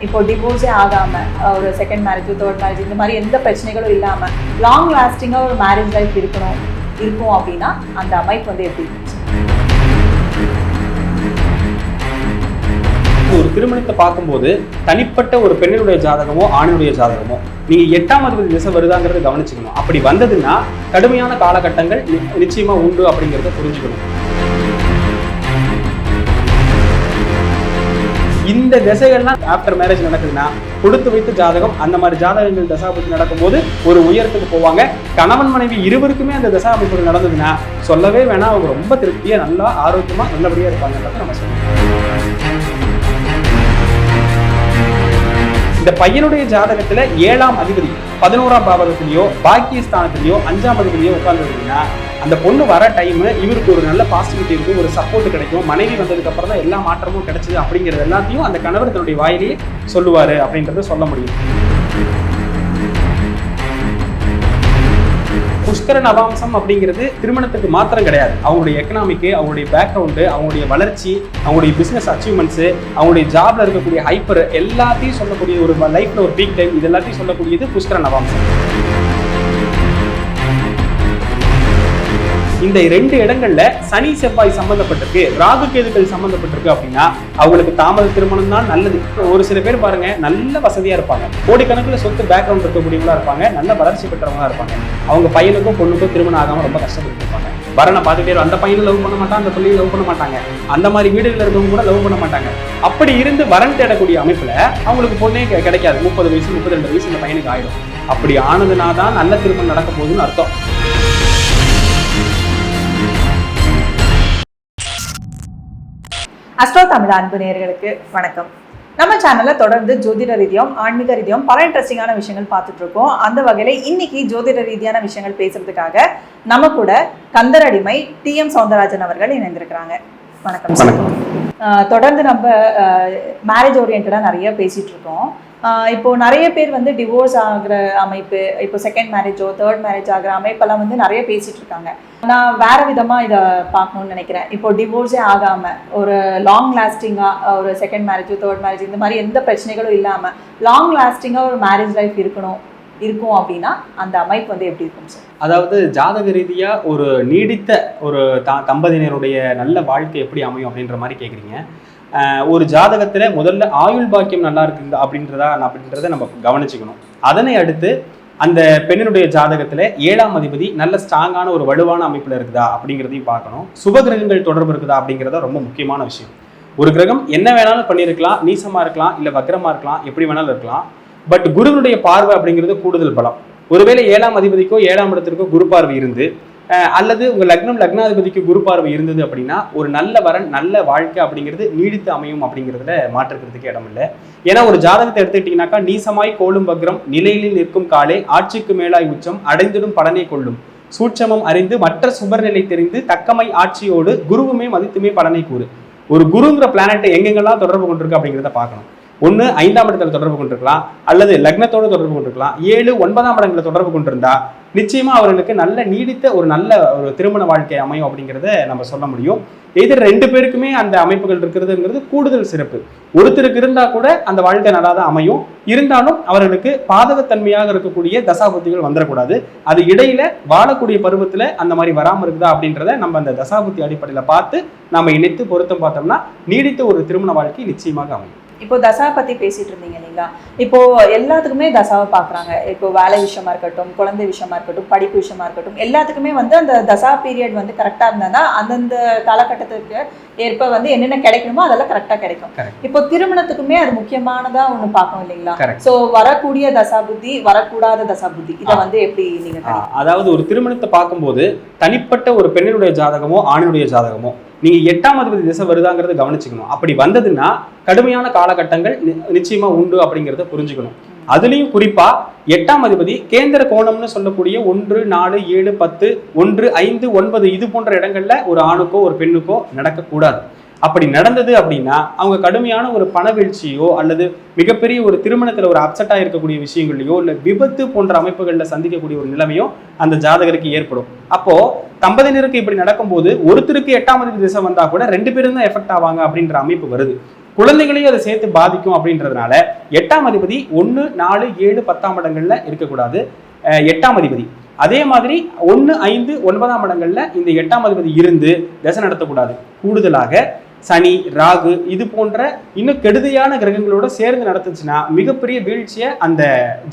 இப்போ டிவோர்ஸே ஆகாம ஒரு செகண்ட் மேரேஜ் தேர்ட் மேரேஜ் இந்த மாதிரி எந்த பிரச்சனைகளும் இல்லாம லாங் லாஸ்டிங்கா ஒரு மேரேஜ் லைஃப் இருக்கணும் இருக்கும் அப்படின்னா அந்த அமைப்பு வந்து எப்படி இருந்துச்சு? ஒரு திருமணத்தை பார்க்கும்போது தனிப்பட்ட ஒரு பெண்ணினுடைய ஜாதகமோ ஆணினுடைய ஜாதகமோ நீங்க எட்டாம் அதிபதி திசை வருதாங்கிறத கவனிச்சுக்கணும். அப்படி வந்ததுன்னா கடுமையான காலகட்டங்கள் நிச்சயமா உண்டு அப்படிங்கிறத புரிஞ்சுக்கணும். இந்த திசைகள்லாம் ஆஃப்டர் மேரேஜ் நடக்குதுன்னா கொடுத்து வைத்து ஜாதகம் அந்த மாதிரி ஜாதகங்கள் தசாபதி நடக்கும்போது ஒரு உயரத்துக்கு போவாங்க. கணவன் மனைவி இருவருக்குமே அந்த தசா அமைப்புகள் நடந்ததுன்னா சொல்லவே வேணாம். அவங்க ரொம்ப திருப்தியாக நல்லா ஆரோக்கியமாக நல்லபடியாக இருப்பாங்கன்றத நம்ம சொல்லணும் இந்த பையனுடைய ஜாதகத்துல ஏழாம் அதிபதி பதினோராம் பாவகத்திலேயோ பாக்கியஸ்தானத்திலேயோ அஞ்சாம் அதிபதியோ உட்கார்ந்துருந்தீங்கன்னா அந்த பொண்ணு வர டைம் இவருக்கு ஒரு நல்ல பாசிட்டிவிட்டி இருக்கும் ஒரு சப்போர்ட் கிடைக்கும் மனைவி வந்ததுக்கு அப்புறம் தான் எல்லா மாற்றமும் கிடைச்சது அப்படிங்கிறது எல்லாத்தையும் அந்த கணவர் தன்னுடைய வாயிலேயே சொல்லுவாரு அப்படின்றத சொல்ல முடியும். புஷ்கர நவாம்சம் அப்படிங்கிறது திருமணத்துக்கு மாத்திரம் கிடையாது. அவங்களுடைய எக்கனாமிக்கு அவங்களுடைய பேக்ரவுண்டு அவங்களுடைய வளர்ச்சி அவங்களுடைய பிசினஸ் அச்சீவ்மெண்ட்ஸு அவங்களுடைய ஜாப்ல இருக்கக்கூடிய ஹைப்பர் எல்லாத்தையும் சொல்லக்கூடிய ஒரு லைஃப்ல ஒரு பீக் டைம் இது எல்லாத்தையும் சொல்லக்கூடியது புஷ்கர நவாம்சம். இந்த ரெண்டு இடங்கள்ல சனி செவ்வாய் சம்பந்தப்பட்டிருக்கு ராகு கேதுக்கள் சம்பந்தப்பட்டிருக்கு அப்படின்னா அவங்களுக்கு தாமத திருமணம் தான் நல்லது. ஒரு சில பேர் பாருங்க நல்ல வசதியா இருப்பாங்க. கோடிக்கணக்கில் சொத்து பேக்ரவுண்ட் இருக்கக்கூடியவங்களா இருப்பாங்க நல்ல வளர்ச்சி பெற்றவங்களா இருப்பாங்க. அவங்க பையனுக்கும் பொண்ணுக்கும் திருமணம் ஆகாம ரொம்ப கஷ்டப்பட்டு இருப்பாங்க. வரனை பார்த்துட்டே அந்த பையனும் லவ் பண்ண மாட்டான் அந்த பிள்ளையும் லவ் பண்ண மாட்டாங்க. அந்த மாதிரி வீடுகள் இருக்கவங்க கூட லவ் பண்ண மாட்டாங்க. அப்படி இருந்து வரன் தேடக்கூடிய அமைப்புல அவங்களுக்கு பொண்ணே கிடைக்காது. முப்பது வயசு முப்பத்தி ரெண்டு வயசு இந்த பையனுக்கு ஆயிடும். அப்படி ஆனதுனா தான் நல்ல திருமணம் நடக்க போகுதுன்னு அர்த்தம். அஸ்ட்ரோ தமிழ் அன்பு நேயர்களுக்கு வணக்கம். நம்ம சேனல்ல தொடர்ந்து ஜோதிட ரீதியாகவும் ஆன்மீக ரீதியாகவும் பல இன்ட்ரெஸ்டிங்கான விஷயங்கள் பார்த்துட்டு இருக்கோம். அந்த வகையில இன்னைக்கு ஜோதிட ரீதியான விஷயங்கள் பேசுறதுக்காக நம்ம கூட கந்தரடிமை டி எம் சவுந்தரராஜன் அவர்கள் இணைந்திருக்கிறாங்க. வணக்கம். தொடர்ந்து நம்ம மேரேஜ் ஓரியன்டாக நிறைய பேசிட்டு இருக்கோம். இப்போது நிறைய பேர் வந்து டிவோர்ஸ் ஆகிற அமைப்பு இப்போ செகண்ட் மேரேஜோ தேர்ட் மேரேஜ் ஆகிற அமைப்பெல்லாம் வந்து நிறைய பேசிகிட்டு இருக்காங்க. நான் வேற விதமாக இதை பார்க்கணும்னு நினைக்கிறேன். இப்போ டிவோர்ஸே ஆகாமல் ஒரு லாங் லாஸ்டிங்காக ஒரு செகண்ட் மேரேஜோ தேர்ட் மேரேஜ் இந்த மாதிரி எந்த பிரச்சனைகளும் இல்லாமல் லாங் லாஸ்டிங்காக ஒரு மேரேஜ் லைஃப் இருக்கணும் இருக்கும் அப்படின்னா அந்த அமைப்பு வந்து எப்படி இருக்கும் சார் அதாவது ஜாதக ரீதியாக ஒரு நீடித்த ஒரு த தம்பதியினருடைய நல்ல வாழ்க்கை எப்படி அமையும் அப்படின்ற மாதிரி கேட்குறீங்க ஒரு ஜாதகத்தில் முதல்ல ஆயுள் பாக்கியம் நல்லா இருக்குது அப்படின்றதா அப்படின்றத நம்ம கவனிச்சுக்கணும். அதனை அடுத்து அந்த பெண்ணினுடைய ஜாதகத்தில் ஏழாம் அதிபதி நல்ல ஸ்ட்ராங்கான ஒரு வலுவான அமைப்பில் இருக்குதா அப்படிங்கிறதையும் பார்க்கணும். சுபகிரகங்கள் தொடர்பு இருக்குதா அப்படிங்கிறத ரொம்ப முக்கியமான விஷயம். ஒரு கிரகம் என்ன வேணாலும் பண்ணியிருக்கலாம் நீசமாக இருக்கலாம் இல்லை வக்ரமா இருக்கலாம் எப்படி வேணாலும் இருக்கலாம். பட் குருவினுடைய பார்வை அப்படிங்கிறது கூடுதல் பலம். ஒருவேளை ஏழாம் அதிபதிக்கோ ஏழாம் இடத்திற்கோ குரு பார்வை இருந்து அல்லது உங்கள் லக்னம் லக்னாதிபதிக்கு குரு பார்வை இருந்தது அப்படின்னா ஒரு நல்ல வரன் நல்ல வாழ்க்கை அப்படிங்கிறது நீடித்து அமையும் அப்படிங்கிறதுல மாற்றுக்கிறதுக்கு இடம் இல்லை ஏன்னா ஒரு ஜாதகத்தை எடுத்துக்கிட்டீங்கன்னாக்கா நீசமாய் கோலும் பக்ரம் நிலையில் நிற்கும் காலே ஆட்சிக்கு மேலாய் உச்சம் அடைந்திடும் பலனை கொள்ளும். சூட்சமம் அறிந்து மற்ற சுபர்நிலை தெரிந்து தக்கமை ஆட்சியோடு குருவுமே மதித்துமே பலனை கூறு. ஒரு குருங்கிற பிளானட்டை எங்கெங்கெல்லாம் தொடர்பு கொண்டிருக்கு அப்படிங்கிறத பார்க்கணும். ஒன்று ஐந்தாம் இடத்துல தொடர்பு கொண்டிருக்கலாம் அல்லது லக்னத்தோடு தொடர்பு கொண்டிருக்கலாம் ஏழு ஒன்பதாம் இடங்களை தொடர்பு கொண்டிருந்தா நிச்சயமா அவர்களுக்கு நல்ல நீடித்த ஒரு நல்ல ஒரு திருமண வாழ்க்கை அமையும் அப்படிங்கிறத நம்ம சொல்ல முடியும். எதிர் ரெண்டு பேருக்குமே அந்த அமைப்புகள் இருக்கிறதுங்கிறது கூடுதல் சிறப்பு. ஒருத்தருக்கு இருந்தா கூட அந்த வாழ்க்கை நல்லா தான் அமையும். இருந்தாலும் அவர்களுக்கு பாதகத்தன்மையாக இருக்கக்கூடிய தசாபுத்திகள் வந்துடக்கூடாது. அது இடையில வாழக்கூடிய பருவத்துல அந்த மாதிரி வராமல் இருக்குதா அப்படின்றத நம்ம அந்த தசாபுத்தி அடிப்படையில் பார்த்து நம்ம இணைத்து பொருத்தம் பார்த்தோம்னா நீடித்த ஒரு திருமண வாழ்க்கை நிச்சயமாக அமையும். இப்போ தசா பத்தி பேசிட்டு இருந்தீங்க இல்லைங்களா இப்போ எல்லாத்துக்குமே தசாவை பார்க்குறாங்க இப்போ வேலை விஷயமா இருக்கட்டும் குழந்தை விஷயமா இருக்கட்டும் படிப்பு விஷயமா இருக்கட்டும் எல்லாத்துக்குமே வந்து அந்த தசா பீரியட் வந்து கரெக்டாக இருந்தா அந்தந்த காலகட்டத்துக்கு ஏற்ப வந்து என்னென்ன கிடைக்கணுமோ அதெல்லாம் கரெக்டாக கிடைக்கும். இப்போ திருமணத்துக்குமே அது முக்கியமானதா ஒண்ணு பார்க்கணும் இல்லைங்களா. சோ வரக்கூடிய தசா புத்தி வரக்கூடாத தசா புத்தி இதை. வந்து எப்படி நீங்க அதாவது ஒரு திருமணத்தை பார்க்கும்போது தனிப்பட்ட ஒரு பெண்ணினுடைய ஜாதகமோ ஆணினுடைய ஜாதகமோ நீங்க எட்டாம் அதிபதி திசை வருதாங்கிறத கவனிச்சுக்கணும். அப்படி வந்ததுன்னா கடுமையான காலகட்டங்கள் நி- நிச்சயமா உண்டு அப்படிங்கிறத புரிஞ்சுக்கணும். அதுலேயும் குறிப்பா எட்டாம் அதிபதி கேந்திர கோணம்னு சொல்லக்கூடிய ஒன்று நாலு ஏழு பத்து ஒன்று ஐந்து ஒன்பது இது போன்ற இடங்கள்ல ஒரு ஆணுக்கோ ஒரு பெண்ணுக்கோ நடக்கக்கூடாது. அப்படி நடந்தது அப்படின்னா அவங்க கடுமையான ஒரு பணவீழ்ச்சியோ அல்லது மிகப்பெரிய ஒரு திருமணத்தில் ஒரு அப்செட்டாக இருக்கக்கூடிய விஷயங்களையோ இல்லை விபத்து போன்ற அமைப்புகளில் சந்திக்கக்கூடிய ஒரு நிலைமையோ அந்த ஜாதகருக்கு ஏற்படும். அப்போ தம்பதியினருக்கு இப்படி நடக்கும்போது ஒருத்தருக்கு எட்டாம் அதிபதி திசை வந்தா கூட ரெண்டு பேரும் தான் எஃபெக்ட் ஆவாங்க அப்படின்ற அமைப்பு வருது. குழந்தைகளையும் அதை சேர்த்து பாதிக்கும் அப்படின்றதுனால எட்டாம் அதிபதி ஒன்று நாலு ஏழு பத்தாம் இடங்கள்ல இருக்கக்கூடாது. எட்டாம் அதிபதி. அதே மாதிரி ஒன்று ஐந்து ஒன்பதாம் இடங்கள்ல இந்த எட்டாம் அதிபதி இருந்து தசை நடத்தக்கூடாது. கூடுதலாக சனி ராகு இது போன்ற இன்னும் கெடுதியான கிரகங்களோட சேர்ந்து நடத்துச்சுன்னா மிகப்பெரிய வீழ்ச்சியை அந்த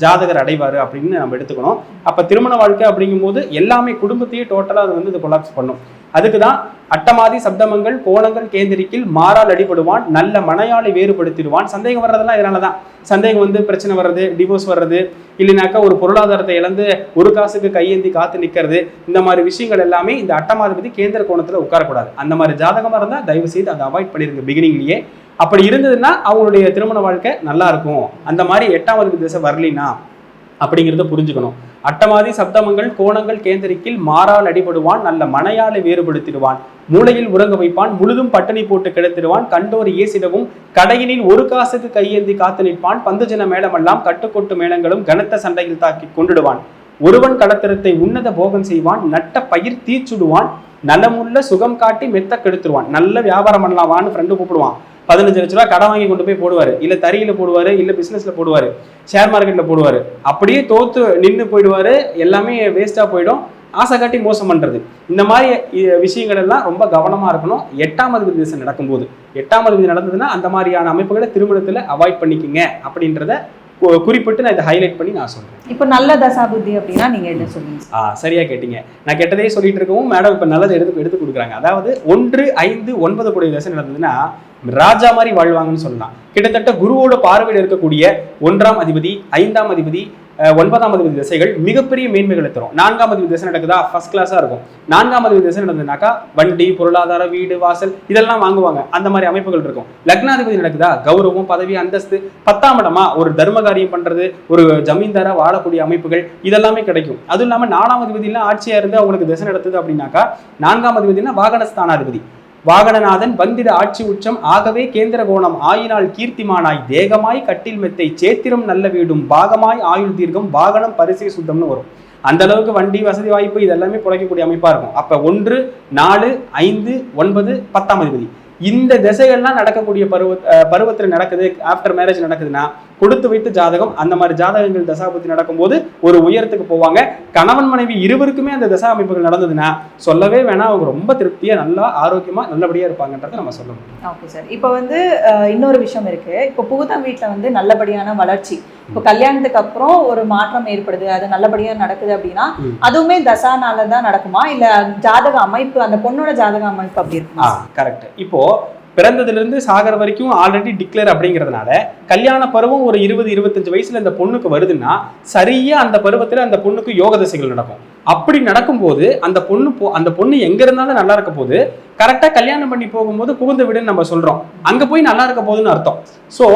ஜாதகர் அடைவார் அப்படின்னு நம்ம எடுத்துக்கணும். அப்ப திருமண வாழ்க்கை அப்படிங்கும்போது எல்லாமே குடும்பத்தையே டோட்டலா அது வந்து இது கொலாப்ஸ் பண்ணும். அதுக்கு தான் அட்டமாதி சப்தமங்கள் கோணங்கள் கேந்திரிக்கில் மாறால் அடிபடுவான் நல்ல மனையாளை வேறுபடுத்திடுவான். சந்தேகம் வர்றதெல்லாம் இதனால தான் சந்தேகம் வந்து பிரச்சனை வர்றது டிவோர்ஸ் வர்றது இல்லைனாக்கா ஒரு பொருளாதாரத்தை இழந்து ஒரு காசுக்கு கையேந்தி காத்து நிற்கிறது இந்த மாதிரி விஷயங்கள் எல்லாமே இந்த அட்டமாதிபதி கேந்திர கோணத்தில் உட்காரக்கூடாது. அந்த மாதிரி ஜாதகமாக இருந்தால் தயவு செய்து அதை அவாய்ட் பண்ணிருங்க பிகினிங்லேயே அப்படி இருந்ததுன்னா அவங்களுடைய திருமண வாழ்க்கை நல்லா இருக்கும். அந்த மாதிரி எட்டாம் அதிபதி திசை வரலினா அப்படிங்கிறத புரிஞ்சுக்கணும். அட்டமாதி சப்தமங்கள் கோணங்கள் கேந்திரிக்கில் மாறால் அடிபடுவான் நல்ல மனையாளை வேறுபடுத்திடுவான். மூளையில் உறங்க வைப்பான் முழுதும் பட்டினி போட்டு கிடத்திடுவான் கண்டோர் ஏசிடவும் கடையினில் ஒரு காசுக்கு கையேந்தி காத்து நிற்பான் பந்துஜன மேளமெல்லாம் கட்டுக்கொட்டு மேளங்களும் கனத்த சண்டையில் தாக்கி கொண்டுடுவான். ஒருவன் கடத்திரத்தை உன்னத போகம் செய்வான் நட்ட பயிர் தீச்சுடுவான் நலமுள்ள சுகம் காட்டி மெத்த கெடுத்துருவான். நல்ல வியாபாரம் பண்ணலாம் வான்னு ஃப்ரெண்டு கூப்பிடுவான். பதினஞ்சு லட்ச ரூபா கடன் வாங்கி கொண்டு போய் போடுவாரு. இல்ல தறியில போடுவாரு இல்ல பிசினஸ்ல போடுவாரு. ஷேர் மார்க்கெட்ல போடுவாரு. அப்படியே தோத்து நின்று போயிடுவாரு. எல்லாமே வேஸ்டா போயிடும். ஆசை காட்டி மோசம் பண்றது. இந்த மாதிரி விஷயங்கள் எல்லாம் ரொம்ப கவனமா இருக்கணும். எட்டாம் அதிபதி திசை நடக்கும்போது. எட்டாம் அதிபதி நடந்ததுன்னா அந்த மாதிரியான அமைப்புகளை திருமணத்துல அவாய்ட் பண்ணிக்கங்க. அப்படின்றத குறிப்பிட்டு நான் இதை ஹைலைட் பண்ணி நான் சொல்றேன். இப்போ நல்ல தசா புத்தி அப்படின்னா நீங்க என்ன சொல்லுவீங்க? ஆ சரியா கேட்டீங்க. நான் கெட்டதே சொல்லிட்டு இருக்கவும் மேடம் இப்ப நல்லதை எடுத்து எடுத்து கொடுக்குறாங்க. அதாவது ஒன்று ஐந்து ஒன்பது கூடிய தசை நடந்ததுன்னா ராஜா மாதிரி வாழ்வாங்கன்னு சொல்லலாம். கிட்டத்தட்ட குருவோட பார்வையில் இருக்கக்கூடிய ஒன்றாம் அதிபதி ஐந்தாம் அதிபதி ஒன்பதாம் அதிபதி திசைகள் மிகப்பெரிய மேன்மைகளை தரும். நான்காம் அதிபதி திசை நடக்குதா? ஃபர்ஸ்ட் கிளாஸா இருக்கும். நான்காம் அதிபதி திசை நடந்ததுனாக்கா வண்டி பொருளாதார வீடு வாசல் இதெல்லாம் வாங்குவாங்க. அந்த மாதிரி அமைப்புகள் இருக்கும். லக்னாதிபதி நடக்குதா? கௌரவம் பதவி அந்தஸ்து. பத்தாம் இடமா? ஒரு தர்ம காரியம் பண்றது ஒரு ஜமீன்தாரா வாழக்கூடிய அமைப்புகள் இதெல்லாமே கிடைக்கும். அதுவும் இல்லாம நாலாம் அதிபதியெல்லாம் ஆட்சியா இருந்து அவங்களுக்கு திசை நடத்துது அப்படின்னாக்கா நான்காம் அதிபதினா வாகனஸ்தானாதிபதி. வாகனநாதன் வந்திட ஆட்சி உச்சம் ஆகவே கேந்திர கோணம் ஆயினால் கீர்த்திமானாய் தேகமாய் கட்டில் மெத்தை சேத்திரம் நல்ல வீடும் பாகமாய் ஆயுள் தீர்க்கம் வாகனம் பரிசை சுத்தம்னு வரும். அந்த அளவுக்கு வண்டி வசதி வாய்ப்பு இதெல்லாமே புழைக்கக்கூடிய அமைப்பா இருக்கும். அப்ப ஒன்று நாலு ஐந்து ஒன்பது பத்தாம் அதிபதி. இந்த திசைகள்லாம் நடக்கக்கூடிய பருவ பருவத்தில் நடக்குது ஆஃப்டர் மேரேஜ் நடக்குதுன்னா கொடுத்து வைத்த ஜாதகம். அந்த மாதிரி ஜாதகங்கள் தசாபுத்தி நடக்கும்போது ஒரு உயரத்துக்கு போவாங்க. கணவன் மனைவி இருவருக்குமே அந்த தசா அமைப்புகள் நடந்ததுன்னா சொல்லவே வேணாம். அவங்க ரொம்ப திருப்தியா நல்லா ஆரோக்கியமா நல்லபடியா இருப்பாங்கன்றதை நம்ம சொல்ல முடியும். Okay sir. இப்போ வந்து இன்னொரு விஷயம் இருக்கு. இப்போ புகுதம் வீட்டில் வந்து நல்லபடியான வளர்ச்சி. இப்போ கல்யாணத்துக்கு அப்புறம் ஒரு மாற்றம் ஏற்படுது. அது நல்லபடியா நடக்குது அப்படின்னா. அதுவுமே தசானால தான் நடக்குமா? இல்ல ஜாதக அமைப்பு அந்த பொண்ணோட ஜாதக அமைப்பு அப்படி இருக்குமா? கரெக்ட். இப்போ பிறந்ததுலேருந்து சாகிற சாகர வரைக்கும் ஆல்ரெடி டிக்ளேர் அப்படிங்கிறதுனால கல்யாண பருவம் ஒரு இருபது இருபத்தஞ்சு வயசுல இந்த பொண்ணுக்கு வருதுன்னா சரியா அந்த பருவத்தில் அந்த பொண்ணுக்கு யோக தசைகள் நடக்கும். அப்படி நடக்கும்போது அந்த பொண்ணு அந்த பொண்ணு எங்க இருந்தாலும் நல்லா இருக்க போது கரெக்டாக கல்யாணம் பண்ணி போகும்போது புகுந்த வீடுன்னு நம்ம சொல்கிறோம் அங்கே போய் நல்லா இருக்க போகுதுன்னு அர்த்தம். ஸோ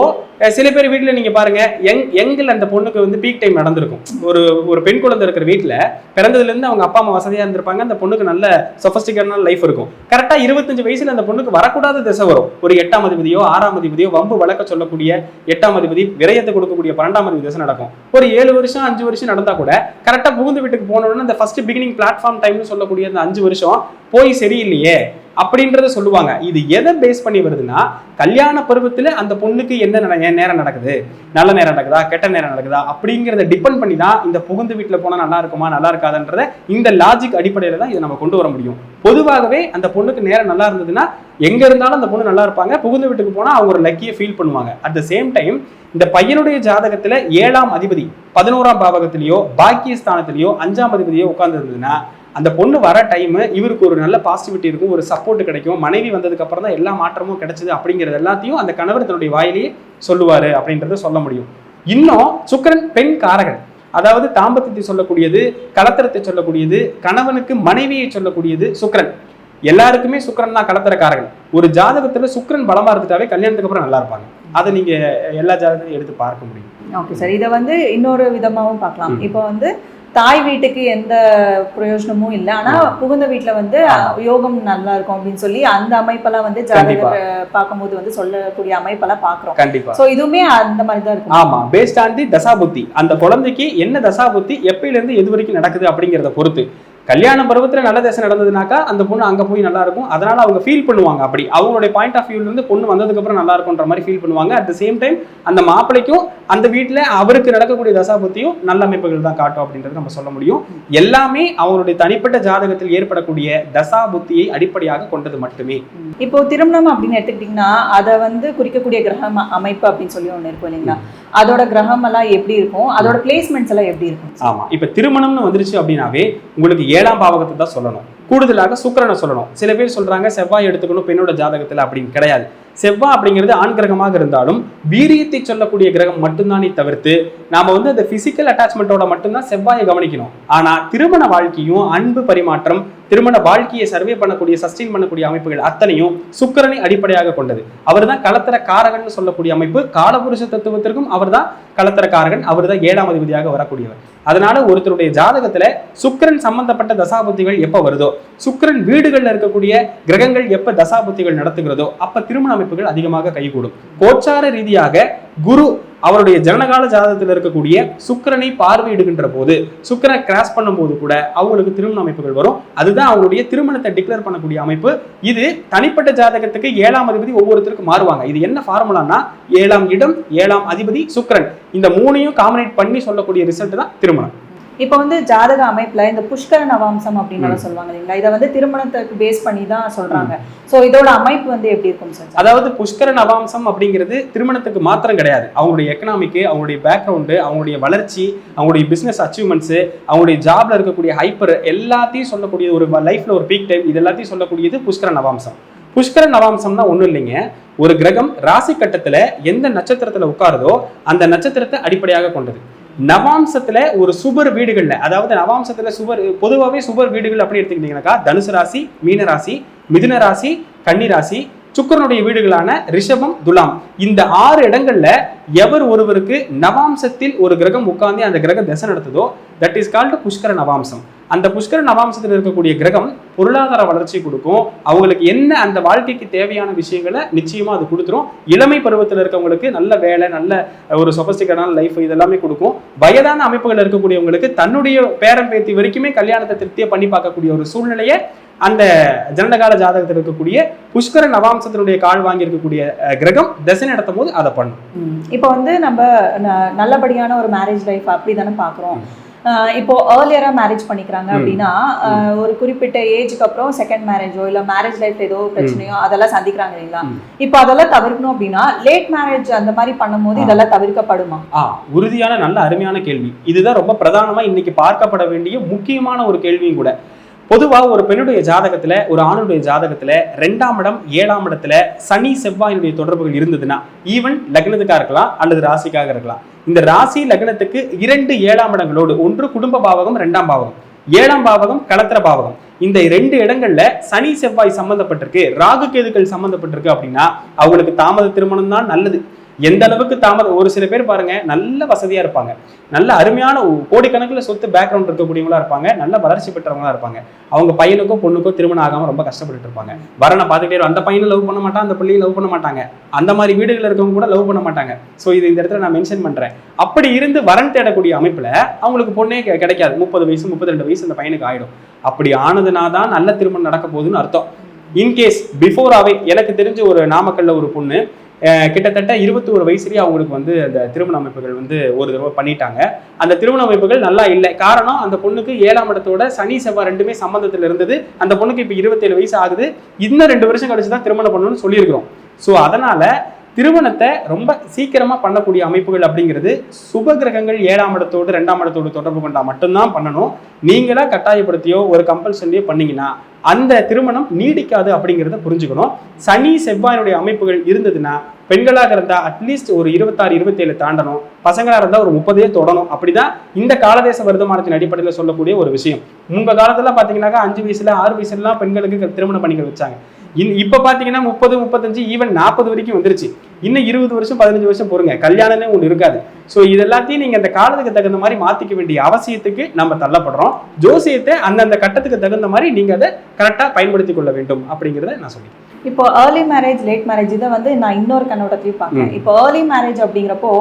சில பேர் வீட்டில் நீங்க பாருங்க எங் எங்கில் அந்த பொண்ணுக்கு வந்து பீக் டைம் நடந்திருக்கும். ஒரு ஒரு பெண் குழந்தை இருக்கிற வீட்டில் பிறந்ததுலேருந்து அவங்க அப்பா அம்மா வசதியாக இருந்திருப்பாங்க அந்த பொண்ணுக்கு நல்ல சொஃபஸ்டிகேட்டான லைஃப் இருக்கும். கரெக்டா இருபத்தஞ்சு வயசுல அந்த பொண்ணுக்கு வரக்கூடாத திசை வரும். ஒரு எட்டாம் அதிபதியோ ஆறாம் அதிபதியோ வம்பு வழக்க சொல்லக்கூடிய எட்டாம் அதிபதி விரயத்தை கொடுக்கக்கூடிய பன்னெண்டாம் அதிபதி திசை நடக்கும். ஒரு ஏழு வருஷம் அஞ்சு வருஷம் நடந்தால் கூட கரெக்டாக புகுந்து வீட்டுக்கு போனோடனே அந்த ஃபர்ஸ்ட் பிகினிங் பிளாட்ஃபார்ம் டைம்னு சொல்லக்கூடிய அந்த அஞ்சு வருஷம் போய் சரியில்லையே அப்படின்றத சொல்லுவாங்க. இது எதை பேஸ் பண்ணி வருதுன்னா கல்யாண பருவத்தில் அந்த பொண்ணுக்கு என்ன நட- என் நேரம் நடக்குது? நல்ல நேரம் நடக்குதா? கெட்ட நேரம் நடக்குதா? அப்படிங்கிறத டிபெண்ட் பண்ணி தான் இந்த புகுந்து வீட்டில் போனால் நல்லா இருக்குமா நல்லா இருக்காதுன்றத இந்த லாஜிக் அடிப்படையில் தான் இதை நம்ம கொண்டு வர முடியும். பொதுவாகவே அந்த பொண்ணுக்கு நேரம் நல்லா இருந்ததுன்னா எங்க இருந்தாலும் அந்த பொண்ணு நல்லா இருப்பாங்க. புகுந்து வீட்டுக்கு போனால் அவங்க ஒரு லக்கியை ஃபீல் பண்ணுவாங்க. அட் த சேம் டைம் இந்த பையனுடைய ஜாதகத்தில் ஏழாம் அதிபதி பதினோராம் பாவகத்திலேயோ பாக்கியஸ்தானத்திலேயோ அஞ்சாம் அதிபதியோ உட்கார்ந்து இருந்ததுன்னா அந்த பொண்ணு வர டைம் இவருக்கு ஒரு நல்ல பாசிட்டிவிட்டி இருக்கும் ஒரு சப்போர்ட் கிடைக்கும். மனைவி வந்ததுக்கு அப்புறம் தான் எல்லா மாற்றமும் கிடைச்சது அப்படிங்கிறது எல்லாத்தையும் அந்த கணவர் தன்னுடைய வாயிலேயே சொல்லுவாரு அப்படின்றத சொல்ல முடியும். இன்னும் சுக்கிரன் பெண் காரகன். அதாவது தாம்பத்தியத்தை சொல்லக்கூடியது கலத்திரத்தை சொல்லக்கூடியது கணவனுக்கு மனைவியை சொல்லக்கூடியது சுக்கிரன். எல்லாருக்குமே சுக்கிரன் தான் கலத்திரக்காரகன். ஒரு ஜாதகத்துல சுக்கிரன் பலமா இருந்துட்டாவே கல்யாணத்துக்கு அப்புறம் நல்லா இருப்பாங்க. அதை நீங்க எல்லா ஜாதகத்தையும் எடுத்து பார்க்க முடியும். ஓகே சார் இதை வந்து இன்னொரு விதமாவும் பார்க்கலாம். இப்போ வந்து தாய் வீட்டுக்கு எந்த பிரயோஜனமும் இல்லை. ஆனா புகுந்த வீட்டுல வந்து. யோகம் நல்லா இருக்கும் அப்படின்னு சொல்லி அந்த அமைப்பெல்லாம் வந்து. ஜாதகர் பார்க்கும்போது வந்து சொல்லக்கூடிய அமைப்பெல்லாம் பாக்குறோம் கண்டிப்பா. சோ இதுவுமே அந்த மாதிரி தான் இருக்கும். ஆமா. பேஸ்ட் ஆன் தி தசாபுத்தி. அந்த குழந்தைக்கு என்ன தசாபுத்தி எப்பயில இருந்து எது வரைக்கும் நடக்குது அப்படிங்கிறத பொறுத்து. கல்யாண பருவத்தில் நல்ல தசை நடந்ததுனாக்கா அந்த பொண்ணு அங்கே போய் நல்லா இருக்கும். அதனால அவங்க ஃபீல் பண்ணுவாங்க அப்படி. அவங்களுடைய பாயிண்ட் ஆஃப் வியூலேருந்து பொண்ணு வந்ததுக்கு அப்புறம் நல்லா இருக்கும்ன்ற மாதிரி ஃபீல் பண்ணுவாங்க. அட் த சேம் டைம் அந்த மாப்பிளைக்கும் அந்த வீட்டில் அவருக்கு நடக்கக்கூடிய தசாபுத்தியும் நல்ல அமைப்புகள் தான் காட்டும் அப்படின்றது நம்ம சொல்ல முடியும். எல்லாமே அவங்களுடைய தனிப்பட்ட ஜாதகத்தில் ஏற்படக்கூடிய தசா புத்தியை அடிப்படையாக கொண்டது மட்டுமே. இப்போ திருமணம் அப்படின்னு எடுத்துக்கிட்டிங்கன்னா அதை வந்து குறிக்கக்கூடிய கிரகம் அமைப்பு அப்படின்னு சொல்லி ஒன்று இருக்கும் இல்லைங்களா? அதோட கிரகம் எல்லாம் எப்படி இருக்கும்? அதோட பிளேஸ்மெண்ட்ஸ் எல்லாம் எப்படி இருக்கும்? ஆமா. இப்ப திருமணம்னு வந்துருச்சு அப்படின்னாவே உங்களுக்கு ஏழாம் பாவகத்தை தான் சொல்லணும். கூடுதலாக சுக்கிரனை சொல்லணும். சில பேர் சொல்றாங்க செவ்வாய் எடுத்துக்கணும் பெண்ணோட ஜாதகத்துல அப்படின்னு கிடையாது. செவ்வாய் அப்படிங்கிறது ஆண் கிரகமாக இருந்தாலும் வீரியத்தை சொல்லக்கூடிய கிரகம் மட்டும்தானே தவிர்த்து நாம வந்து அந்த பிசிக்கல் அட்டாச்மெண்ட்டோட மட்டும்தான் செவ்வாயை கவனிக்கணும். ஆனா திருமண வாழ்க்கையும் அன்பு பரிமாற்றம் திருமண வாழ்க்கையை சர்வே பண்ணக்கூடிய சஸ்டெயின் பண்ணக்கூடிய அமைப்புகள் அத்தனையும் சுக்கிரனை அடிப்படையாக கொண்டது. அவர்தான் களத்திர காரகன் சொல்லக்கூடிய அமைப்பு. காலபுருஷ தத்துவத்திற்கும் அவர்தான் களத்திர காரகன். அவர் தான் ஏழாம் அதிபதியாக வரக்கூடியவர். அதனால ஒருத்தருடைய ஜாதகத்துல சுக்கிரன் சம்பந்தப்பட்ட தசாபுத்திகள் எப்ப வருதோ சுக்கிரன் வீடுகள்ல இருக்கக்கூடிய கிரகங்கள் எப்ப தசாபுத்திகள் நடத்துகிறதோ அப்ப திருமண அமைப்புகள் அதிகமாக கைகூடும். கோச்சார ரீதியாக குரு அவருடைய ஜனனகால ஜாதகத்தில் இருக்கக்கூடிய சுக்கிரனை பார்வையிடுகின்ற போது சுக்கிரனை கிராஸ் பண்ணும்போது கூட அவங்களுக்கு திருமண அமைப்புகள் வரும். அதுதான் அவங்களுடைய திருமணத்தை டிக்ளேர் பண்ணக்கூடிய அமைப்பு. இது தனிப்பட்ட ஜாதகத்துக்கு ஏழாம் அதிபதி ஒவ்வொருத்தருக்கும் மாறுவாங்க. இது என்ன ஃபார்முலானா ஏழாம் இடம் ஏழாம் அதிபதி சுக்கரன். இந்த மூணையும் காமினேட் பண்ணி சொல்லக்கூடிய ரிசல்ட் தான் திருமணம். இப்போ வந்து ஜாதக அமைப்புல இந்த புஷ்கர நவாம்சம் அப்படின்னு சொல்லுவாங்க இல்லைங்களா? இதை வந்து திருமணத்துக்கு பேஸ் பண்ணி தான் சொல்றாங்க. சோ இதோட அமைப்பு வந்து எப்படி இருக்கும் சார்? அதாவது புஷ்கர நவாம்சம் அப்படிங்கிறது திருமணத்துக்கு மாத்திரம் கிடையாது. அவங்களுடைய எக்கனாமிக்கு அவங்களுடைய பேக்ரவுண்டு அவங்களுடைய வளர்ச்சி அவங்களுடைய பிசினஸ் அச்சீவ்மெண்ட்ஸ் அவங்களுடைய ஜாப்ல இருக்கக்கூடிய ஹைப்பர் எல்லாத்தையும் சொல்லக்கூடிய ஒரு லைஃப்ல ஒரு பீக் டைம் இது எல்லாத்தையும் சொல்லக்கூடியது புஷ்கர நவாம்சம். புஷ்கர நவாம்சம்னா ஒண்ணும் இல்லைங்க. ஒரு கிரகம் ராசி கட்டத்துல எந்த நட்சத்திரத்துல உட்காருதோ அந்த நட்சத்திரத்தை அடிப்படையாக கொண்டது. நவாம்சத்துல ஒரு சுபர் வீடுகள்ல அதாவது நவாம்சத்துல சுபர் பொதுவாகவே சுபர் வீடுகள் அப்படின்னு எடுத்துக்கிட்டீங்கன்னாக்கா தனுசு ராசி மீன ராசி மிதுன ராசி கன்னி ராசி சுக்கிரனுடைய வீடுகளான ரிஷபம் துலாம். இந்த ஆறு இடங்கள்ல எவர் ஒருவருக்கு நவாம்சத்தில் ஒரு கிரகம் உட்கார்ந்து அந்த கிரகம் தசை நடத்துதோ that is called Pushkara Navamsam. அந்த புஷ்கர நவாம்சத்தில் இருக்கக்கூடிய கிரகம் பொருளாதார வளர்ச்சி கொடுக்கும். அவங்களுக்கு என்ன அந்த வாழ்க்கைக்கு தேவையான விஷயங்களை நிச்சயமா அது கொடுத்துரும். இளமை பருவத்தில் இருக்கவங்களுக்கு நல்ல வேலை நல்ல ஒரு சொபஸ்டிக்கான லைஃப் இதெல்லாமே கொடுக்கும். வயதான அமைப்புகள் இருக்கக்கூடியவங்களுக்கு தன்னுடைய பேரன் பேத்தி வரைக்குமே கல்யாணத்தை திருப்தியை பண்ணி பார்க்கக்கூடிய ஒரு சூழ்நிலையை அந்த ஜனனகால ஜாதகத்தில் இருக்கக்கூடிய புஷ்கர நவாம்சத்தினுடைய கால் வாங்கி இருக்கக்கூடிய அஹ், கிரகம் தசை நடத்தும் போது அதை பண்ணும். இப்போ வந்து நம்ம நல்லபடியான ஒரு மேரேஜ் லைஃப் அப்படி தானே பாக்குறோம் ஆஹ் இப்போ ஏர்லியரா மேரேஜ் பண்ணிக்கிறாங்க. அப்படின்னா ஒரு குறிப்பிட்ட ஏஜுக்கு அப்புறம் செகண்ட் மேரேஜோ இல்ல மேரேஜ் லைஃப் ஏதோ பிரச்சனையோ அதெல்லாம் சந்திக்கிறாங்க இல்லைங்களா. இப்போ அதெல்லாம் தவிர்க்கணும் அப்படின்னா லேட் மேரேஜ் அந்த மாதிரி பண்ணும்போது. இதெல்லாம் தவிர்க்கப்படுமா? ஆ உறுதியான நல்ல அருமையான கேள்வி. இதுதான் ரொம்ப பிரதானமா இன்னைக்கு பார்க்கப்பட வேண்டிய முக்கியமான ஒரு கேள்வியும் கூட. பொதுவாக ஒரு பெண்ணுடைய ஜாதகத்துல ஒரு ஆணுடைய ஜாதகத்துல ரெண்டாம் இடம் ஏழாம் இடத்துல சனி செவ்வாயினுடைய தொடர்புகள் இருந்ததுன்னா ஈவன் லக்னத்துக்காக இருக்கலாம் அல்லது ராசிக்காக இருக்கலாம். இந்த ராசி லக்னத்துக்கு இரண்டு ஏழாம் இடங்களோடு ஒன்று குடும்ப பாவகம் ரெண்டாம் பாவகம். ஏழாம் பாவகம் களத்திர பாவகம். இந்த ரெண்டு இடங்கள்ல சனி செவ்வாய் சம்பந்தப்பட்டிருக்கு. ராகு கேதுக்கள் சம்பந்தப்பட்டிருக்கு அப்படின்னா அவங்களுக்கு தாமத திருமணம் தான் நல்லது. எந்த அளவுக்கு தாமதம் ஒரு சில பேர் பாருங்க நல்ல வசதியா இருப்பாங்க. நல்ல அருமையான கோடிக்கணக்கில் சொத்து பேக்ரவுண்ட் இருக்கக்கூடியவங்களா இருப்பாங்க. நல்ல வளர்ச்சி பெற்றவங்களா இருப்பாங்க. அவங்க பையனுக்கோ பொண்ணுக்கோ திருமணம் ஆகாம ரொம்ப கஷ்டப்பட்டு இருப்பாங்க. வரனை பார்த்துட்டே அந்த பையனை லவ் பண்ண மாட்டான் அந்த பிள்ளையும் லவ் பண்ண மாட்டாங்க. அந்த மாதிரி வீடுகள் இருக்கவங்க கூட லவ் பண்ண மாட்டாங்க. ஸோ இது இந்த இடத்துல நான் மென்ஷன் பண்றேன். அப்படி இருந்து வரன் தேடக்கூடிய அமைப்புல அவங்களுக்கு பொண்ணே கிடைக்காது. முப்பது வயசு முப்பத்தி ரெண்டு வயசு அந்த பையனுக்கு ஆயிடும். அப்படி ஆனதுனா தான் நல்ல திருமணம் நடக்க போகுதுன்னு அர்த்தம். இன்கேஸ் பிஃபோராகவே எனக்கு தெரிஞ்ச ஒரு நாமக்கல்ல ஒரு பொண்ணு கிட்டத்தட்ட இருபத்தி ஒரு வயசுலேயே அவங்களுக்கு வந்து அந்த திருமண அமைப்புகள் வந்து ஒரு தடவை பண்ணிட்டாங்க. அந்த திருமண அமைப்புகள் நல்லா இல்லை. காரணம் அந்த பொண்ணுக்கு ஏழாம் இடத்தோட சனி செவ்வாய் ரெண்டுமே சம்பந்தத்தில் இருந்தது. அந்த பொண்ணுக்கு இப்போ இருபத்தேழு வயசு ஆகுது. இன்னும் ரெண்டு வருஷம் கழிச்சு தான் திருமணம் பண்ணணும்னு சொல்லியிருக்கிறோம். ஸோ அதனால திருமணத்தை ரொம்ப சீக்கிரமாக பண்ணக்கூடிய அமைப்புகள் அப்படிங்கிறது சுப கிரகங்கள் ஏழாம் இடத்தோடு ரெண்டாம் இடத்தோடு தொடர்பு கொண்டா மட்டும்தான் பண்ணணும். நீங்களாக கட்டாயப்படுத்தியோ ஒரு கம்பல்சரியோ பண்ணிங்கன்னா அந்த திருமணம் நீடிக்காது அப்படிங்கிறத புரிஞ்சுக்கணும். சனி செவ்வாயினுடைய அமைப்புகள் இருந்ததுன்னா பெண்களாக இருந்தால் அட்லீஸ்ட் ஒரு இருபத்தாறு இருபத்தேழு தாண்டணும். பசங்களாக இருந்தால் ஒரு முப்பதே தொடணும். அப்படிதான் இந்த காலதேச வருமானத்தின் அடிப்படையில் சொல்லக்கூடிய ஒரு விஷயம். முன்ப காலத்துல பாத்தீங்கன்னாக்கா அஞ்சு வயசுல ஆறு வயசுலாம் பெண்களுக்கு திருமணம் பண்ணிக்க வச்சாங்க. இன் பார்த்தீங்கன்னா முப்பது முப்பத்தஞ்சு ஈவன் நாற்பது வரைக்கும் வந்துருச்சு. இன்னும் இருபது வருஷம் பதினஞ்சு வருஷம் பொறுங்க. கல்யாணமே ஒன்று இருக்காது. ஸோ இது எல்லாத்தையும் நீங்க அந்த காலத்துக்கு தகுந்த மாதிரி மாத்திக்க வேண்டிய அவசியத்துக்கு நம்ம தள்ளப்படுறோம். ஜோசியத்தை அந்தந்த கட்டத்துக்கு தகுந்த மாதிரி நீங்க அதை கரெக்டாக பயன்படுத்தி கொள்ள வேண்டும் அப்படிங்கிறத நான் சொல்லிக்கிறேன். இப்போ ஏர்லி மேரேஜ் லேட் மேரேஜ் இதை வந்து நான் இன்னொரு கண்ணோட்டத்தையும் பார்க்கறேன். இப்போ ஏர்லி மேரேஜ் அப்படிங்கிறப்போ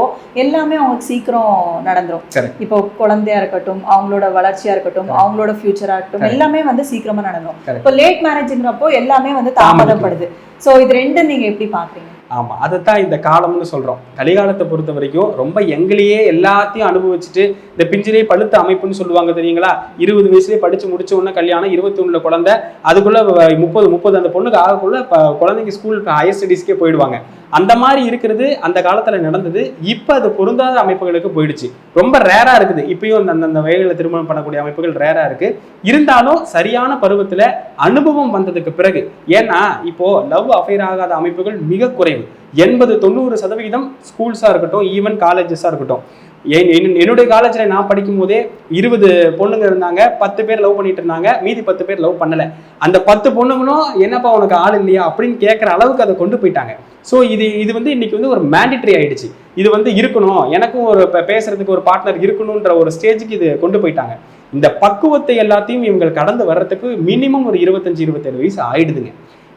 எல்லாமே அவங்களுக்கு சீக்கிரம் நடந்துரும். இப்போ குழந்தையா இருக்கட்டும் அவங்களோட வளர்ச்சியா இருக்கட்டும் அவங்களோட ஃபியூச்சரா இருக்கட்டும் எல்லாமே வந்து சீக்கிரமா நடந்துரும். இப்போ லேட் மேரேஜ்ங்கிறப்போ எல்லாமே வந்து தாமதப்படுது சோ இது ரெண்டும் நீங்க எப்படி பாக்குறீங்க ஆமாம் அதை தான் இந்த காலம்னு சொல்கிறோம் கலிகாலத்தை பொறுத்த வரைக்கும் ரொம்ப எங்களையே எல்லாத்தையும் அனுபவிச்சுட்டு இந்த பிஞ்சிலே பழுத்த அமைப்புன்னு சொல்லுவாங்க தெரியுங்களா? இருபது வயசுலேயே படித்து முடிச்ச உடனே கல்யாணம் இருபத்தி ஒன்றில் குழந்தை அதுக்குள்ளே முப்பது முப்பது அந்த பொண்ணுக்கு ஆகக்குள்ள குழந்தைங்க ஸ்கூல் ஹையர் ஸ்டடீஸ்க்கே போயிடுவாங்க. அந்த மாதிரி இருக்கிறது அந்த காலத்தில் நடந்தது. இப்போ அது பொருந்தாத அமைப்புகளுக்கு போயிடுச்சு. ரொம்ப ரேராக இருக்குது. இப்பயும் அந்த அந்தந்த வயதில் திருமணம் பண்ணக்கூடிய அமைப்புகள் ரேராக இருக்கு. இருந்தாலும் சரியான பருவத்தில் அனுபவம் வந்ததுக்கு பிறகு ஏன்னா இப்போ லவ் அஃபைர் ஆகாத அமைப்புகள் மிக குறைவு. எண்பது தொண்ணூறு சதவிகிதம் ஸ்கூல்ஸா இருக்கட்டும் ஈவன் காலேஜஸாக இருக்கட்டும். என்- என்னுடைய காலேஜில் நான் படிக்கும் போதே இருபது பொண்ணுங்க இருந்தாங்க பத்து பேர் லவ் பண்ணிட்டு இருந்தாங்க மீதி பத்து பேர் லவ் பண்ணல. அந்த பத்து பொண்ணுங்களும் என்னப்பா உனக்கு ஆள் இல்லையா? அப்படின்னு கேட்குற அளவுக்கு அதை கொண்டு போயிட்டாங்க. ஸோ இது இது வந்து இன்னைக்கு வந்து ஒரு மேண்டிட்ரி ஆயிடுச்சு. இது வந்து இருக்கணும். எனக்கும் ஒரு பேசுறதுக்கு ஒரு பார்ட்னர் இருக்கணுன்ற ஒரு ஸ்டேஜுக்கு இது கொண்டு போயிட்டாங்க. இந்த பக்குவத்தை எல்லாத்தையும் இவங்க கடந்து வர்றதுக்கு மினிமம் ஒரு இருபத்தஞ்சு இருபத்தேழு வயசு ஆயிடுதுங்க.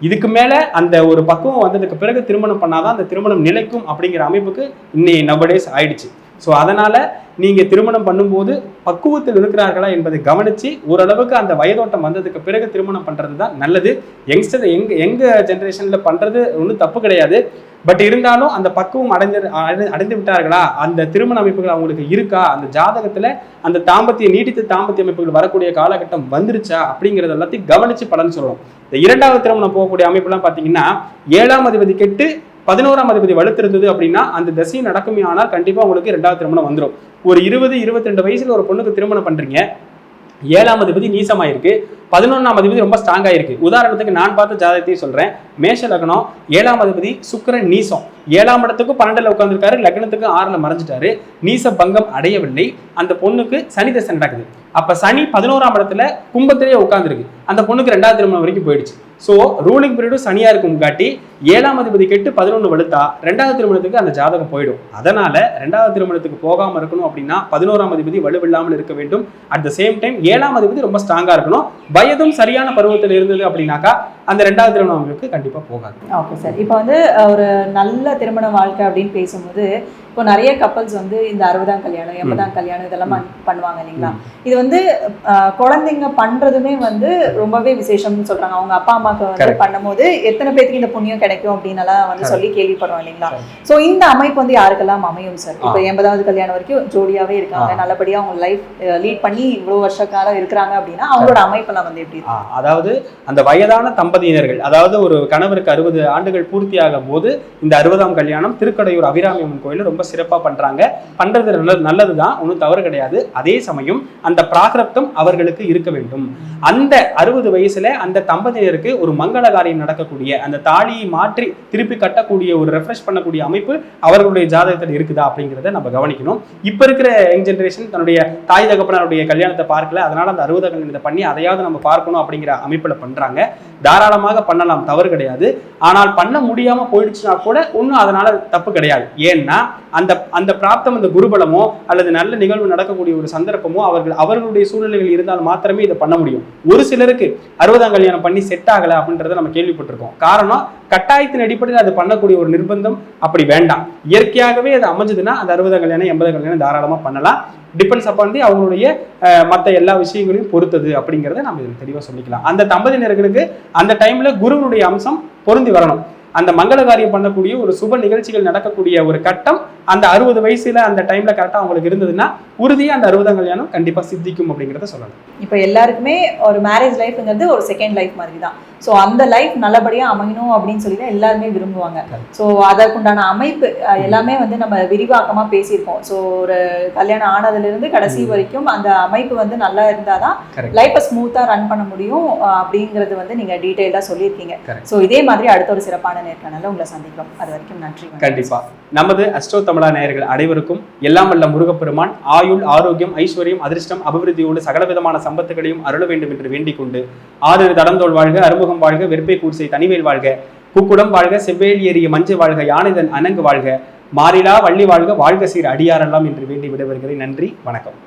இதுக்கு மேலே அந்த ஒரு பக்குவம் வந்ததுக்கு பிறகு திருமணம் பண்ணாதான் அந்த திருமணம் நிலைக்கும் அப்படிங்கிற அமைப்புக்கு இன்னைக்கு நபடேஸ் ஆயிடுச்சு. ஸோ அதனால் நீங்கள் திருமணம் பண்ணும்போது பக்குவத்தில் இருக்கிறார்களா என்பதை கவனித்து ஓரளவுக்கு அந்த வயதோட்டம் வந்ததுக்கு பிறகு திருமணம் பண்ணுறது தான் நல்லது. யங்ஸ்டர் எங் எங்கள் ஜென்ரேஷனில் பண்ணுறது ஒன்றும் தப்பு கிடையாது. பட் இருந்தாலும் அந்த பக்குவம் அடைந்து அடை- அடைந்து விட்டார்களா? அந்த திருமண அமைப்புகள் அவங்களுக்கு இருக்கா? அந்த ஜாதகத்தில் அந்த தாம்பத்திய நீடித்த தாம்பத்திய அமைப்புகள் வரக்கூடிய காலகட்டம் வந்துருச்சா? அப்படிங்கிறது எல்லாத்தையும் கவனித்து பலன் சொல்லணும். இந்த இரண்டாவது திருமணம் போகக்கூடிய அமைப்புலாம் பார்த்தீங்கன்னா ஏழாம் அதிபதி கெட்டு பதினோராம் அதிபதி வலுத்திருந்தது அப்படின்னா அந்த தசை நடக்குமே ஆனால் கண்டிப்பா உங்களுக்கு ரெண்டாவது திருமணம் வந்துடும் ஒரு இருபது இருபத்தி ரெண்டு வயசுல ஒரு பொண்ணுக்கு திருமணம் பண்றீங்க. ஏழாம் அதிபதி நீசமாயிருக்கு. பதினொன்றாம் அதிபதி ரொம்ப ஸ்ட்ராங்கா இருக்கு உதாரணத்துக்கு நான் பார்த்த ஜாதகத்தையும் சொல்றேன். மேஷ லக்னம் ஏழாம் அதிபதி சுக்கிரன் நீசம். ஏழாம் இடத்துக்கு பன்னெண்டுல உட்காந்துருக்காரு லக்னத்துக்கு ஆறுல மறைஞ்சிட்டாரு. நீச பங்கம் அடையவில்லை. அந்த பொண்ணுக்கு சனி தசை நடக்குது. அப்ப சனி பதினோராம் இடத்துல கும்பத்திலேயே உட்காந்துருக்கு அந்த பொண்ணுக்கு ரெண்டாவது திருமணம் வரைக்கும் போயிடுச்சு. ஸோ ரூலிங் பீரியடும் சனியா இருக்கும் காட்டி ஏழாம் அதிபதி கெட்டு பதினொன்று வலுத்தா ரெண்டாவது திருமணத்துக்கு அந்த ஜாதகம் போயிடும். அதனால ரெண்டாவது திருமணத்துக்கு போகாம இருக்கணும் அப்படின்னா பதினோராம் அதிபதி வலுவில்லாமல் இருக்க வேண்டும். அட் த சேம் டைம் ஏழாம் அதிபதி ரொம்ப ஸ்ட்ராங்கா இருக்கணும். வயதும் சரியான பருவத்தில் இருந்தது அப்படின்னாக்கா அந்த ரெண்டாவது திருமணம் அமைப்புக்கு கண்டிப்பா போகாது. ஓகே சார் இப்போ வந்து ஒரு நல்ல திருமண வாழ்க்கை அப்படின்னு பேசும்போது இப்போ நிறைய கப்பல்ஸ் வந்து இந்த அறுபதாம் கல்யாணம் எண்பதாம் கல்யாணம் இதெல்லாம் பண்- பண்ணுவாங்க இல்லைங்களா? இது வந்து குழந்தைங்க பண்றதுமே வந்து ரொம்பவே விசேஷம்னு சொல்றாங்க. அவங்க அப்பா அம்மாக்கு வந்து. பண்ணும்போது எத்தனை பேருக்கு இந்த புண்ணியம் கிடைக்கும் அப்படின்னு எல்லாம் வந்து. சொல்லி கேள்விப்படுறோம் இல்லைங்களா? சோ இந்த அமைப்பு வந்து யாருக்கெல்லாம் அமையும் சார் இப்போ எண்பதாவது கல்யாணம் வரைக்கும் ஜோடியாவே இருக்காங்க. ஆ. நல்லபடியா அவங்க லைஃப் லீட் பண்ணி இவ்வளவு வருஷ காலம் இருக்கிறாங்க அப்படின்னா அவங்களோட அமைப்பெல்லாம் வந்து எப்படி அதாவது அந்த வயதான தம்பதியினர்கள் அதாவது ஒரு கணவருக்கு அறுபது ஆண்டுகள் பூர்த்தியாகும் போது இந்த அறுபதாம் கல்யாணம் திருக்கடையூர் அபிராமி அம்மன் கோயில் ரொம்ப சிறப்பா பண்றாங்க. பண்றது நல்லது நல்லதுதான் ஒன்றும் தவறு கிடையாது. அதே சமயம் அந்த பிராகிரப்தம் அவர்களுக்கு இருக்க வேண்டும். அந்த அறுபது வயசுல அந்த தம்பதியினருக்கு ஒரு மங்கள காரியம் நடக்கக்கூடிய அந்த தாலியை மாற்றி திருப்பி கட்டக்கூடிய ஒரு ரெஃப்ரெஷ் பண்ணக்கூடிய அமைப்பு அவர்களுடைய ஜாதகத்தில் இருக்குதா அப்படிங்கிறத நம்ம கவனிக்கணும். இப்போ இருக்கிற யங் ஜென்ரேஷன் தன்னுடைய தாய் தகப்பனருடைய கல்யாணத்தை பார்க்கல. அதனால அந்த அறுபது கல்யாணத்தை பண்ணி அதையாவது நம்ம பார்க்கணும் அப்படிங்கிற அமைப்புல பண்றாங்க. தாராளமாக பண்ணலாம் தவறு கிடையாது. ஆனால் பண்ண முடியாமல் போயிடுச்சுன்னா கூட ஒன்றும் அதனால தப்பு கிடையாது. ஏன்னா அந்த அந்த பிராப்தம் அந்த குருபலமோ அல்லது நல்ல நிகழ்வு நடக்கக்கூடிய ஒரு சந்தர்ப்பமோ அவர்கள் அவர்களுடைய சூழ்நிலைகள் இருந்தால் மாத்திரமே இதை பண்ண முடியும். ஒரு சிலருக்கு அறுபதாம் கல்யாணம் பண்ணி செட் ஆகலை அப்படின்றத நம்ம கேள்விப்பட்டிருக்கோம். காரணம் கட்டாயத்தின் அடிப்படையில் அது பண்ணக்கூடிய ஒரு நிர்பந்தம் அப்படி வேண்டாம். இயற்கையாகவே அது அமைஞ்சதுன்னா அந்த அறுபதாம் கல்யாணம் எண்பதாம் கல்யாணம் தாராளமா பண்ணலாம். டிபெண்ட்ஸ் அப்பான் தி அவங்களுடைய மற்ற மத்த எல்லா விஷயங்களையும் பொறுத்தது அப்படிங்கிறத நம்ம இதில் தெளிவாக சொல்லிக்கலாம். அந்த தம்பதியினர்களுக்கு அந்த டைம்ல குருவனுடைய அம்சம் பொருந்தி வரணும். அந்த மங்கள காரியம் பண்ணக்கூடிய ஒரு சுப நிகழ்ச்சிகள் நடக்கக்கூடிய ஒரு கட்டம் அந்த அறுபது வயசுல அந்த டைம்ல கரெக்டாக அவங்களுக்கு இருந்ததுன்னா உறுதியா அந்த அறுபதாம் கல்யாணம் கண்டிப்பா சித்திக்கும் அப்படிங்கிறத சொல்லலாம் இப்போ எல்லாருக்குமே ஒரு மேரேஜ் லைஃப்ங்கிறது ஒரு செகண்ட் லைஃப் மாதிரி தான் ஸோ அந்த லைஃப் நல்லபடியா அமையணும் அப்படின்னு சொல்லி தான் எல்லாருமே விரும்புவாங்க ஸோ அதற்குண்டான அமைப்பு எல்லாமே வந்து நம்ம விரிவாக்கமா பேசியிருக்கோம் ஸோ ஒரு கல்யாணம் ஆனதுல இருந்து கடைசி. வரைக்கும் அந்த அமைப்பு வந்து நல்லா இருந்தாதான் Correct. லைஃப்பை ஸ்மூத்தா ரன் பண்ண முடியும் அப்படிங்கிறது வந்து நீங்க டீட்டெயிலாக சொல்லியிருக்கீங்க. ஸோ இதே மாதிரி அடுத்த ஒரு சிறப்பான நேர்காணல உங்களை சந்திக்கிறோம் அது வரைக்கும் நன்றி. கண்டிப்பா நமது அஸ்ட்ரோ தமிழா நேயர்கள் அனைவருக்கும் எல்லாம் வல்ல முருகப்பெருமான் ஆயுள் ஆரோக்கியம் ஐஸ்வர்யம் அதிர்ஷ்டம் அபிவிருத்தியோடு சகலவிதமான சம்பத்துகளையும் அருள வேண்டும் என்று வேண்டிக் கொண்டு ஆறு தடந்தோள் வாழ்க அறுமுகம் வாழ்க வெறுப்பை கூர்சை தனிவேல் வாழ்க குக்குடம் வாழ்க செவ்வேல் ஏறிய மஞ்சு வாழ்க யானைதன் அணங்கு வாழ்க மாறிலா வள்ளி வாழ்க வாழ்க சீர் அடியாரெல்லாம் என்று வேண்டி விடைபெறுகிறேன். நன்றி வணக்கம்.